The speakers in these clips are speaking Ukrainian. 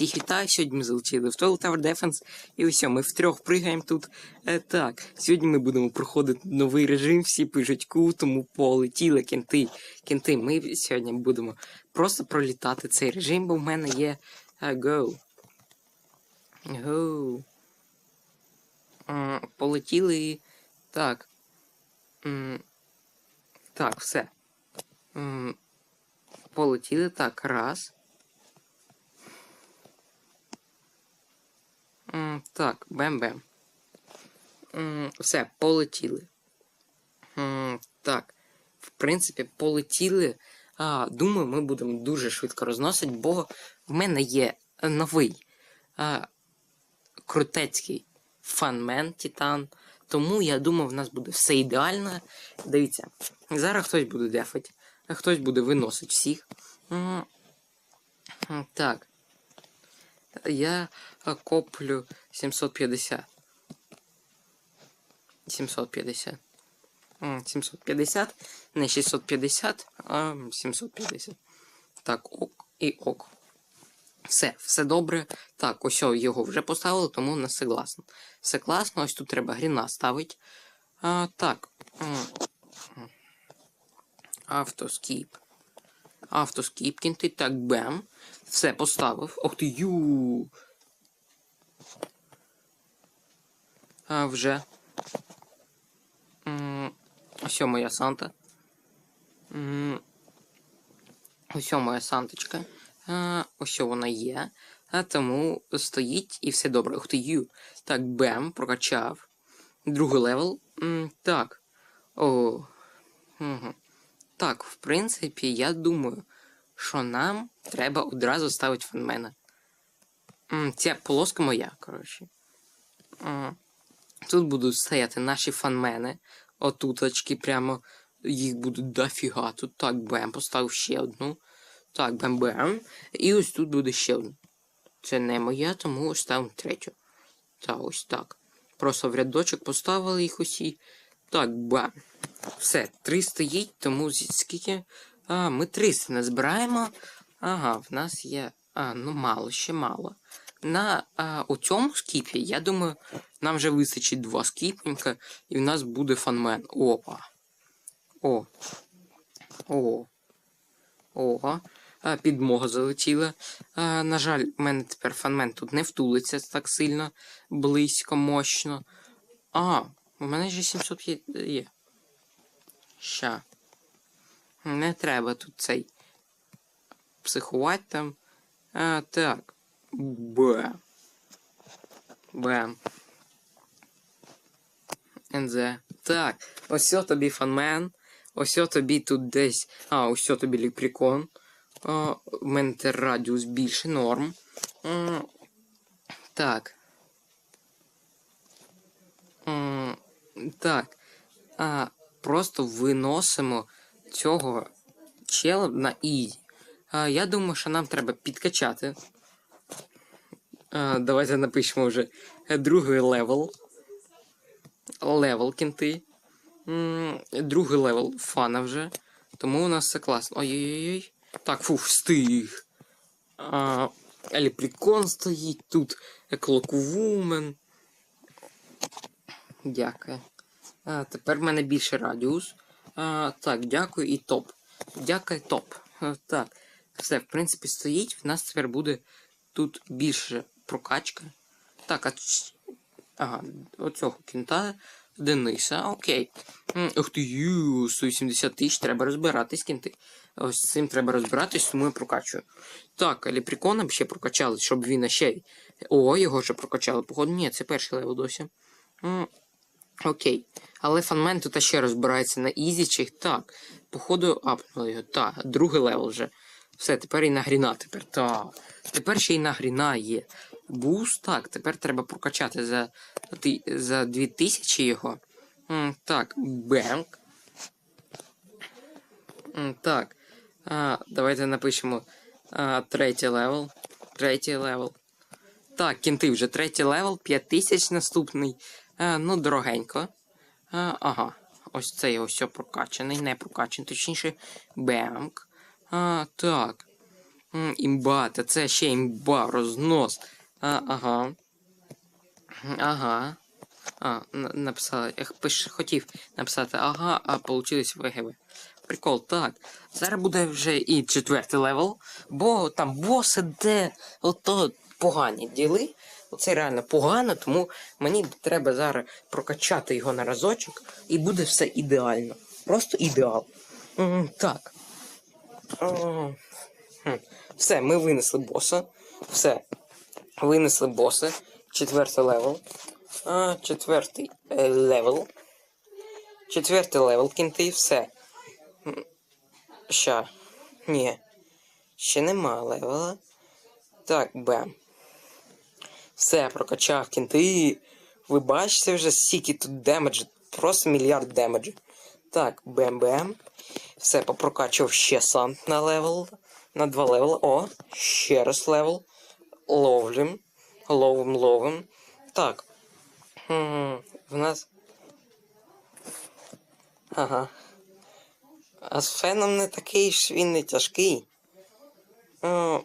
Всіх вітаю, сьогодні ми залетіли в Total Tower Defense. І ось ми втрьох пригаємо тут. Е, так, сьогодні ми будемо проходити новий режим, всі пишуть ку, тому полетіли кенти. Кенти, ми сьогодні будемо просто пролітати цей режим, бо в мене є е, Go. Go. Полетіли. Так. Так, все. Полетіли так, раз. Так, бем-бем. Все, полетіли. Так, в принципі, полетіли. А, Думаю, ми будемо дуже швидко розносити, бо в мене є новий а, крутецький фанмен Титан. Тому я думаю, в нас буде все ідеально. Дивіться, зараз хтось буде дефати, а хтось буде виносити всіх. Так. Я а, коплю 750. 750. 750. Не 650, а 750. Так, ок і ок. Все, все добре. Так, ось його вже поставили, тому не все класно. Все класно, ось тут треба гріна ставити. А, так. Автоскіп. Автоскіп кінти. Так, бем. Все, поставив. Ох ти ю. А вже. Ось моя Санта. Ось моя Санточка. Ось вона є. А тому стоїть і все добре. Ух ти ю. Так, бем, прокачав. Другий левел. Так. О. Угу. Так, в принципі, я думаю, що нам треба одразу ставити фанмена. М, Ця полоска моя, коротше. Тут будуть стояти наші фанмени. Отуточки прямо їх буде дофіга. Тут так бем, поставив ще одну. Так, бем-бем. І ось тут буде ще одна. Це не моя, тому ставимо третю. Та ось так. Просто в рядочок поставили їх усі. Так, бам. Все, три стоїть, тому скільки. А, ми 300 не збираємо. Ага, в нас є. А, ну мало, ще мало. На а, у цьому скіпі, я думаю, нам вже вистачить два скіпника, і в нас буде фанмен. Опа. О. О. Ого. А, підмога залетіла. А, на жаль, в мене тепер фанмен тут не втулиться так сильно, близько, мощно. А, у мене ж 700 є. є. Ща. Не треба тут цей психувати там. А, так. Б. Б. НЗ. Так. Ось тобі фанмен. Ось тобі тут десь. А, ось тобі ліпрікон. А, в мене радіус більше норм. М, Так. М, Так. А, просто виносимо цього чела на. А, я думаю, що нам треба підкачати. Давайте напишемо вже другий левел. Левел кінти. Другий левел фана вже. Тому у нас все класно. Ой-ой-ой. Так, фух, встиг. Еліпрікон стоїть тут. Еклоквумен. Дякую. А, тепер в мене більше радіус. А, так, дякую і топ. Дякую, топ. А, так. Все, в принципі, стоїть. В нас тепер буде тут більше прокачка. Так, а Ага, оцього кінта Дениса, окей. Ух ти, ю, 180 тисяч, треба розбиратись, кінти. Ось з цим треба розбиратись, тому я прокачую. Так, ліпрікона б ще прокачали, щоб він ще. О, його вже прокачали. Походу, ні, це перший левел досі. Окей. Але фанмен тут ще розбирається на ізі чи так. Походу, апнули його. Так, другий левел вже. Все, тепер і на гріна тепер. Так. Тепер ще й на гріна є. Буст, так, тепер треба прокачати за, за 2000 його. Так, бенк. Так. А, давайте напишемо а, третій левел. Третій левел. Так, кінти вже третій левел, 5000 наступний. А, ну, дорогенько. А, ага. Ось цей ось прокачаний, не прокачаний, точніше, бемк. А, так. М, Імба, та це ще імба, рознос. А, ага. Ага. А, на- написали. Я пиш, хотів написати ага, а получилось ВГВ. Прикол, так. Зараз буде вже і четвертий левел, бо там боси, де ото погані діли. Оце реально погано, тому мені треба зараз прокачати його на разочок, і буде все ідеально. Просто ідеал. Так. О, хм. Все, ми винесли боса. Все. Винесли боса. Четвертий левел. А, четвертий е, левел. Четвертий левел кінти, все. Ща. Ні. Ще нема левела. Так, бем. Все, прокачав кінти. Ви бачите вже, скільки тут демеджу. Просто мільярд демеджу. Так, бем-бем. Все, попрокачував ще сам на левел. На два левела. О, ще раз левел. Ловлім. Ловим, ловим. Так. Хм, в нас. Ага. А з феном не такий ж він не тяжкий. О,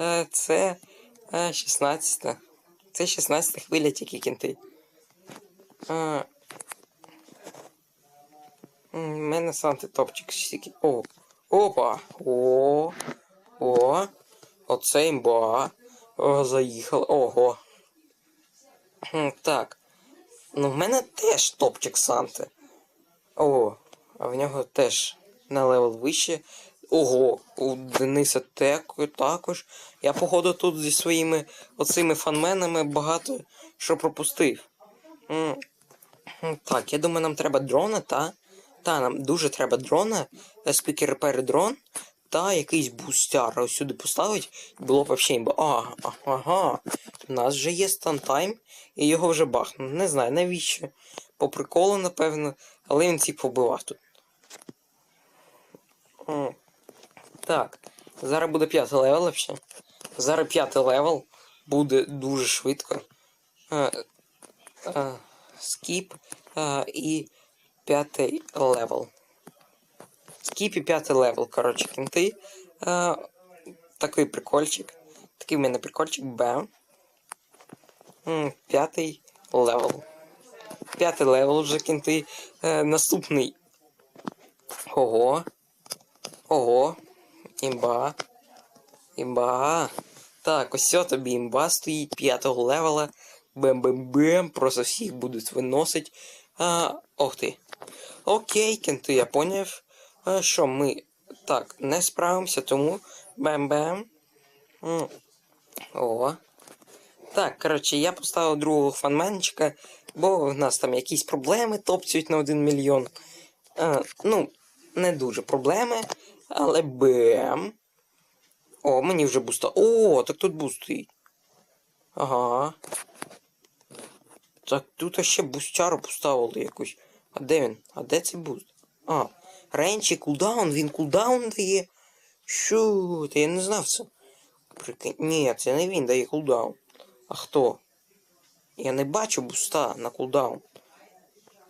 е, це е, 16. Це 16 хвиля тільки кінти. А, У мене санти топчик стільки. О. Опа. О. О. Оце імба. О, заїхали. Ого. Так. Ну, в мене теж топчик Санти. О, а в нього теж на левел вище. Ого, у Дениса Теку також. Я, походу, тут зі своїми оцими фанменами багато що пропустив. Так, я думаю, нам треба дрона, та? Та, нам дуже треба дрона, спікер репер дрон, та якийсь бустяр ось сюди поставить, було б взагалі. А, ага. У нас вже є стантайм, і його вже бахну. Не знаю навіщо. По приколу, напевно, але він ці побивав тут. Так, зараз буде п'ятий левел ще. Зараз п'ятий левел буде дуже швидко. Е, е, скіп е, і п'ятий левел. Скіп і п'ятий левел, коротше, кінти. Е, такий прикольчик. Такий в мене прикольчик. М, П'ятий левел. П'ятий левел вже кінти. Е, наступний. Ого. Ого. Імба. Імба. Так, ось тобі імба стоїть п'ятого левела. Бем-бем-бем. Просто всіх будуть виносить. А, ох ти. Окей, кенти, я поняв, а, що ми так не справимося, тому бем-бем. О. Так, коротше, я поставив другого фанменчика, бо в нас там якісь проблеми топцюють на 1 мільйон. А, ну, не дуже проблеми, але бем. О, мені вже буста. О, так тут буст стоїть. Ага. Так тут ще бустяру поставили якусь. А де він? А де цей буст? А, рейндж і кулдаун, він кулдаун дає. Що? Та я не знав це. Прикинь. Ні, це не він дає кулдаун. А хто? Я не бачу буста на кулдаун.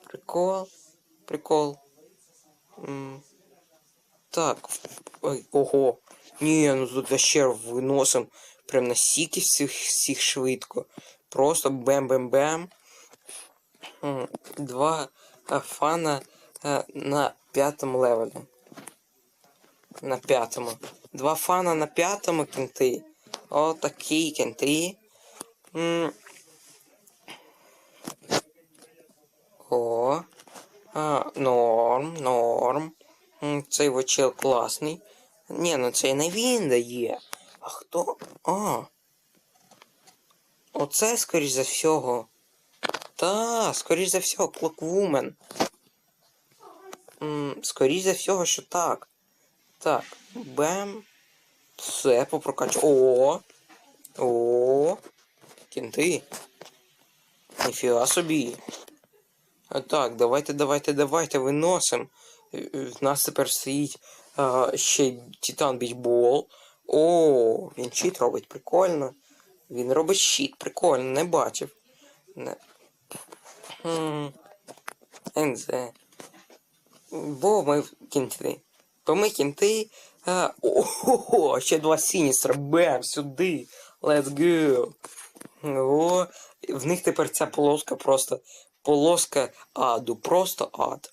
Прикол. Прикол. М. Так. Ой, ого. Ні, ну тут ще виносим. Прям на сіки всіх, всіх швидко. Просто бем-бем-бем. Два а, фана а, на п'ятому левелі. На п'ятому. Два фана на п'ятому кінти. О, такі кінти. О. А, норм, норм. Цей вочел класний. Ні, ну це не він дає. А хто? А. Оце, скоріш за всього. Та, скоріш за всього, Клоквумен. Скоріш за всього, що так. Так, бем. Все, попрокачу. О! О! Кінти. Ніфіга собі. А так, давайте, давайте, давайте, виносим. Е, е, В нас тепер стоїть а, ще Титан Бічбол. О, він щит робить, прикольно. Він робить щит, прикольно, не бачив. Не. НЗ. Бо ми кінти. Бо ми кінти, А, ого, ще два сіністра. Бем, сюди. Let's go. О, в них тепер ця полоска просто полоска аду. Просто ад.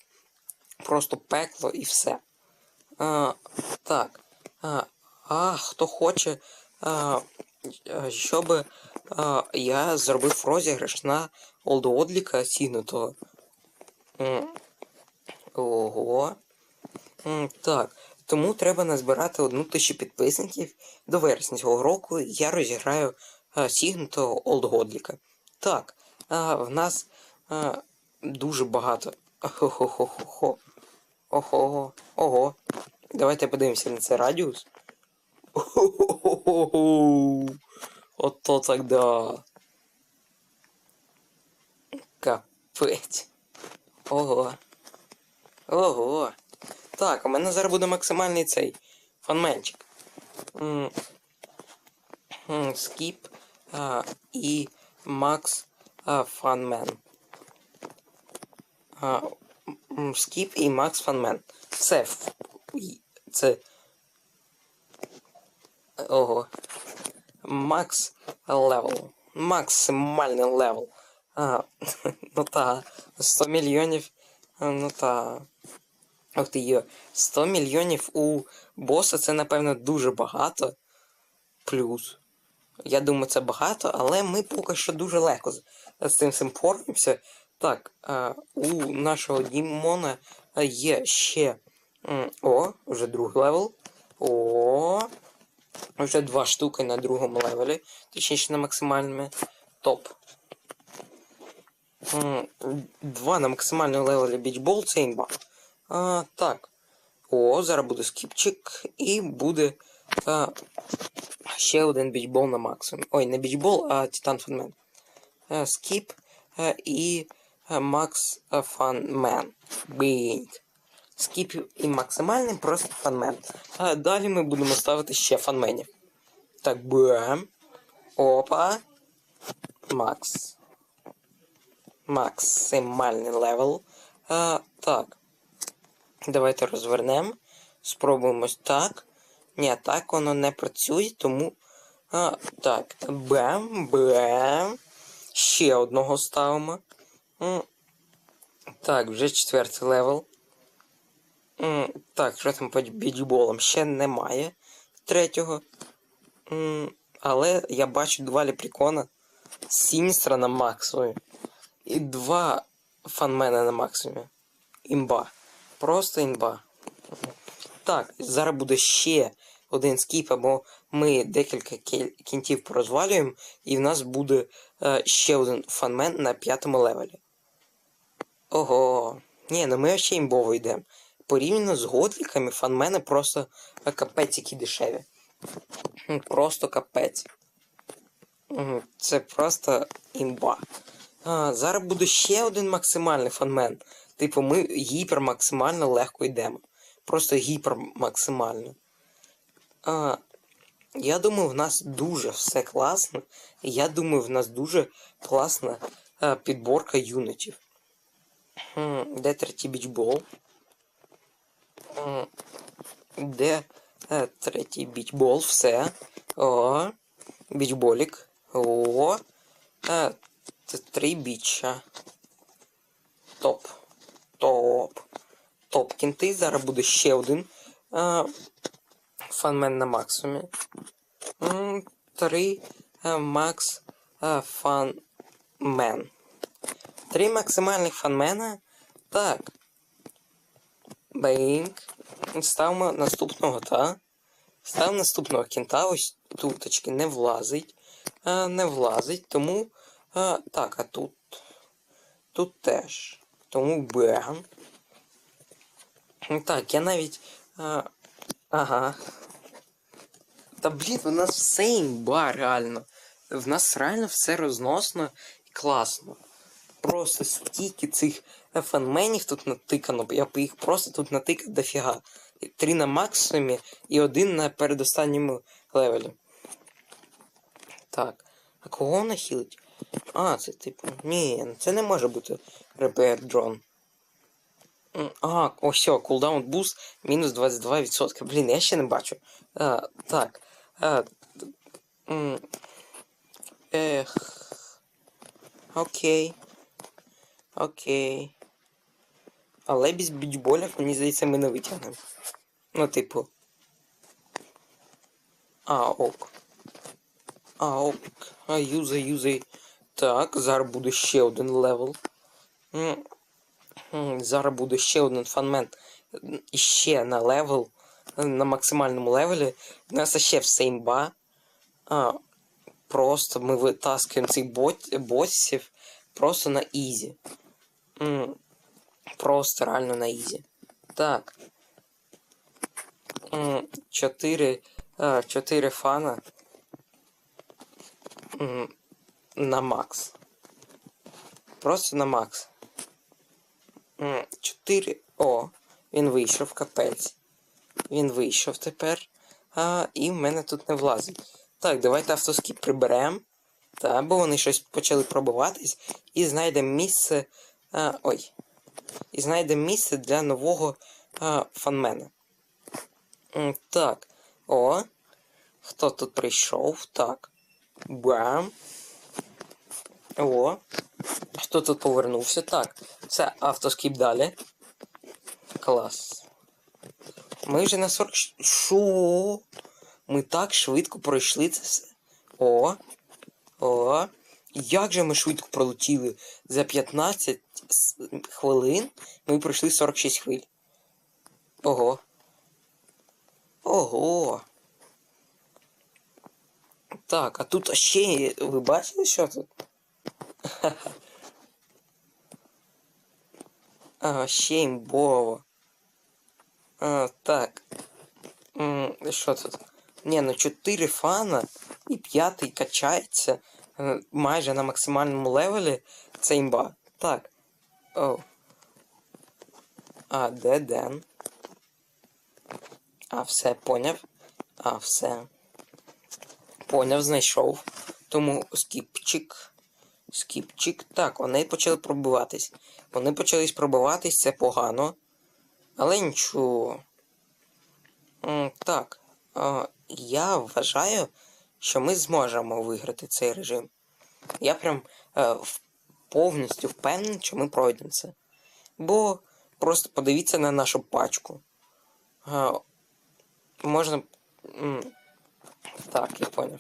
Просто пекло і все. А, так. А, а хто хоче, а, щоб а, я зробив розіграш на Олдоодліка. М, Ого. Так. Тому треба назбирати одну тисячу підписників до вересня цього року. Я розіграю сігнутого Олдгодліка. Так, а, в нас а, дуже багато. Хо-хо-хо-хо. Ого. Ого. Давайте подивимося на цей радіус. Ото тогда. Капець. Ого. Ого. Так, у мене зараз буде максимальний цей фанменчик. Скіп а, і Макс Фанмен. Скіп і Макс Фанмен. Це. Це. Ого. Макс левел. Максимальний левел. А, ну та. 100 мільйонів. Ну та. Ох ти йо. 100 мільйонів у боса це, напевно, дуже багато. Плюс. Я думаю, це багато, але ми поки що дуже легко з, з цим всім. Так, у нашого Дімона є ще. О, вже другий левел. О. Вже два штуки на другому левелі. Точніше на максимальному. Топ. Два на максимальному левелі бічбол це імба. А, так. О, зараз буде скіпчик і буде а, ще один бічбол на максимум. Ой, не бічбол, а Титан Фанмен. Скіп а, і Макс Фанмен. Бінг. Скіп і максимальний просто фанмен. А далі ми будемо ставити ще фанменів. Так, бем. Опа. Макс. Максимальний левел. А, так. Давайте розвернемо. Спробуємо так. Ні, так воно не працює, тому. А, так. Бем, бем. Ще одного ставимо. Так, вже четвертий левел. Так, що там по бічболам? Ще немає третього. Але я бачу два ліпрікона. Сіністра на максимумі. І два фанмена на максимумі. Імба. Просто імба. Так, зараз буде ще один скіп, або ми декілька кінтів порозвалюємо, і в нас буде е, ще один фанмен на п'ятому левелі. Ого. Ні, ну ми ще імбово йдемо. Порівняно з годліками, фанмени просто е, капець які дешеві. Просто капець. Це просто імба. А, зараз буде ще один максимальний фанмен. Типу, ми гіпермаксимально легко йдемо. Просто гіпермаксимально. А, я думаю, в нас дуже все класно. Я думаю, в нас дуже класна а, підборка юнитів. Де третій бічбол? Де е, третій бічбол? Все. О, бічболік. О. Е, три біча. Топ. Топ. Топ кінти. Зараз буде ще один. Фанмен на максимумі. Три макс фанмен. Три максимальних фанмена. Так. Бейнг. Ставимо наступного, та. Став наступного кінта. Ось туточки не влазить. А, не влазить. Тому. А, так, а тут. Тут теж. Тому бем. Так, я навіть. А, ага. Та блін, у нас все імба, реально. В нас реально все розносно і класно. Просто стільки цих фанменів тут натикано, я б їх просто тут натикав дофіга. Три на максимумі і один на передостанньому левелі. Так. А кого вона хілить? А, це типу. Ні, це не може бути Repair Drone. А, ось кулдаун буст мінус 22%. Блін, я ще не бачу. А, так. А, ех. Окей. Окей. Але без бічболів, мені здається, ми не витягнемо. Ну, типу. А, ок. А, ок. А, юзай, юзай. Так, зараз буде ще один левел. Зараз буде ще один фанмен. І ще на левел. На максимальному левелі. У нас ще все імба. А, просто ми витаскуємо цих бот, босів просто на ізі. Просто реально на ізі. Так. М, Чотири. а, Чотири фана. На макс. Просто на макс. М, Чотири. О, він вийшов, капець. Він вийшов тепер. А, і в мене тут не влазить. Так, давайте автоскіп приберемо. Та, бо вони щось почали пробиватись. І знайдемо місце. А, ой. І знайдемо місце для нового а, фанмена. Так. О. Хто тут прийшов? Так. Бам. О. Хто тут повернувся? Так. Це автоскіп далі. Клас. Ми вже на 40. щ- Шо? Ми так швидко пройшли це все. О. О. Як же ми швидко пролетіли? За 15 с- хвилин ми пройшли 46 хвиль. Ого. Ого. Так, а тут ще ви бачили, що тут? А, ще імбово. А, так. Що тут? Ні, ну 4 фана і п'ятий качається майже на максимальному левелі. Це імба. Так. О. А, де Ден? А, все, поняв. А, все. Поняв, знайшов. Тому скіпчик. Скіпчик. Так, вони почали пробиватись. Вони почались пробиватись, це погано. Але нічого. Так. Я вважаю, що ми зможемо виграти цей режим. Я прям е, повністю впевнений, що ми пройдемо це. Бо просто подивіться на нашу пачку. А, можна. Так, я поняв.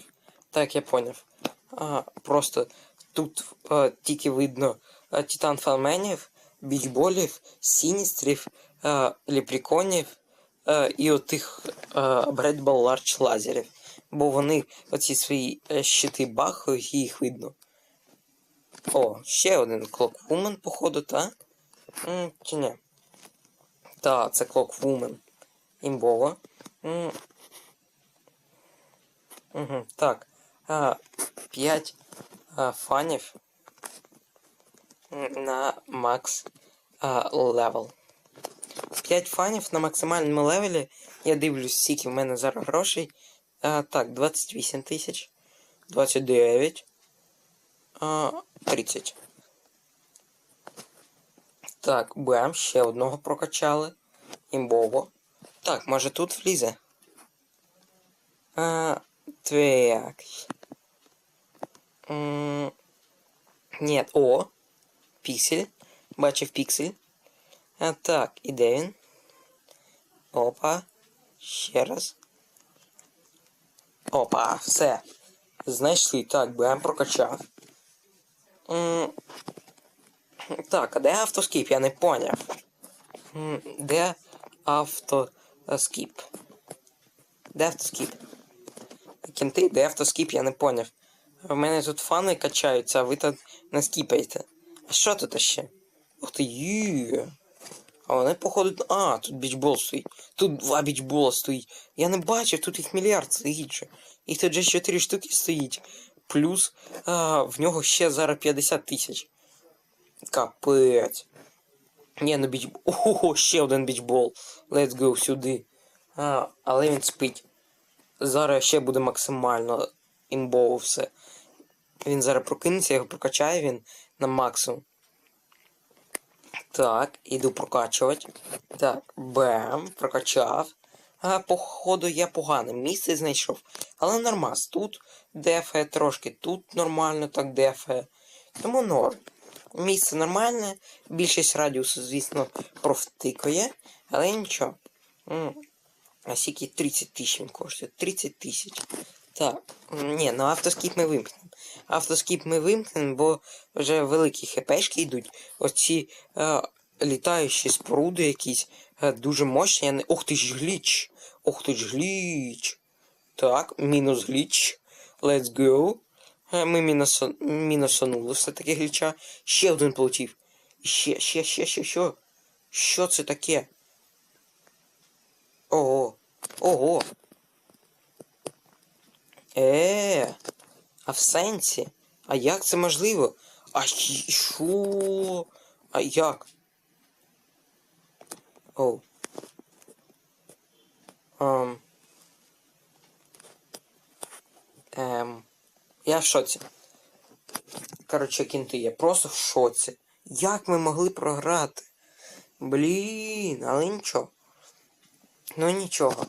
Так, я поняв. А, просто тут е, тільки видно е, титан фалменів, бічболів, сіністрів, е, ліпріконів е, і отих е, Ball Large лазерів. Бо вони оці свої е, щити бахають і їх видно. О, ще один Clockwoman, походу, та? М, чи ні? Та, це Clockwoman. Імбово. М, Угу, так. А, 5 а, фанів на макс а, левел. 5 фанів на максимальному левелі. Я дивлюсь, скільки в мене зараз грошей. А, так, 28 тисяч. 29. А, 30. Так, бем, ще одного прокачали. Імбово. Так, може тут влізе? А, так. М, Нет, о. Піксель. Бачив піксель. А так, і де він? Опа. Ще раз. Опа, все. Знайшли. Так, БМ прокачав. Так, а де автоскіп? Я не поняв. Де автоскіп? Де автоскіп? Кінти, де автоскіп, я не поняв. В мене тут фани качаються, а ви тут не скіпаєте. А що тут ще? Ух ти, є. А вони походу. А, тут бічбол стоїть. Тут два бічбола стоїть. Я не бачив, тут їх мільярд стоїть. же. Їх тут вже 4 штуки стоїть. Плюс а, в нього ще зараз 50 тисяч. Капець. Ні, ну біч... Ого, ще один бічбол. Let's go сюди. А, але він спить. Зараз ще буде максимально імбово все. Він зараз прокинеться, його прокачає він на максимум. Так, іду прокачувати. Так, бем, прокачав. А, походу, я погане місце знайшов. Але нормас. Тут дефе трошки, тут нормально так дефе. Тому норм. Місце нормальне, більшість радіусу, звісно, провтикає, але нічого. А скільки 30 тисяч він коштує? 30 тисяч. Так. Ні, ну автоскіп ми вимкнемо. Автоскіп ми вимкнемо, бо вже великі хпшки йдуть. Оці е, літаючі споруди якісь е, дуже мощні. Я не... Ох ти ж гліч! Ох ти ж гліч! Так, мінус гліч. Let's go. Е, Ми мінусо... мінусанули все-таки гліча. Ще один полетів. Ще, ще, ще, ще, що? Що це таке? Ого. Ого. Е, а в сенсі? А як це можливо? А що? А як? Оу. Ем. Ем. Я в шоці. Коротше, кінти, я просто в шоці. Як ми могли програти? Блін, але нічого. Ну нічого.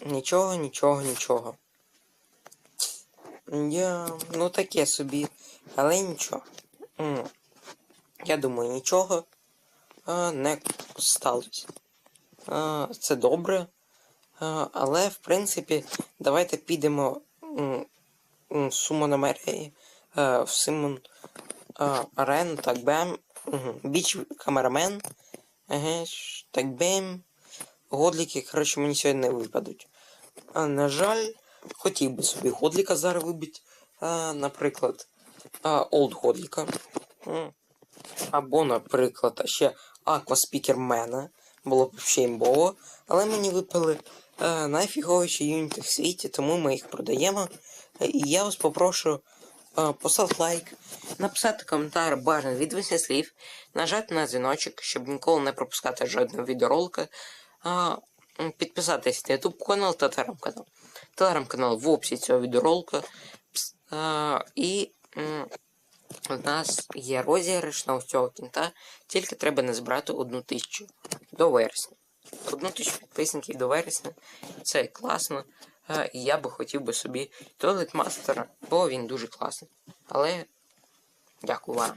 Нічого, нічого, нічого. Я. Ну таке собі. Але нічого. Я думаю, нічого не сталося. Це добре. Але, в принципі, давайте підемо в Сумономерії в Симон а, Арен, так бем. Біч камерамен. Так бем. Годліки, коротше, мені сьогодні не випадуть. На жаль, хотів би собі годліка зараз вибити. А, наприклад, а, Олд Годліка. Або, наприклад, ще Аква Спікермена. Було б ще імбово. Але мені випали е, найфіговіші юніти в світі, тому ми їх продаємо. І я вас попрошу е, поставити лайк, написати коментар бажаний від восьми слів, нажати на дзвіночок, щоб ніколи не пропускати жодного відеоролика. А, підписатись на YouTube канал та телеграм-канал. Телеграм-канал в описі цього відеоролика. І м, у нас є розіграш на ось цього кінта, тільки треба не збирати одну тисячу до вересня. Одну тисячу підписників до вересня. Це класно. І я би хотів би собі туалет мастера, бо він дуже класний. Але дякую вам.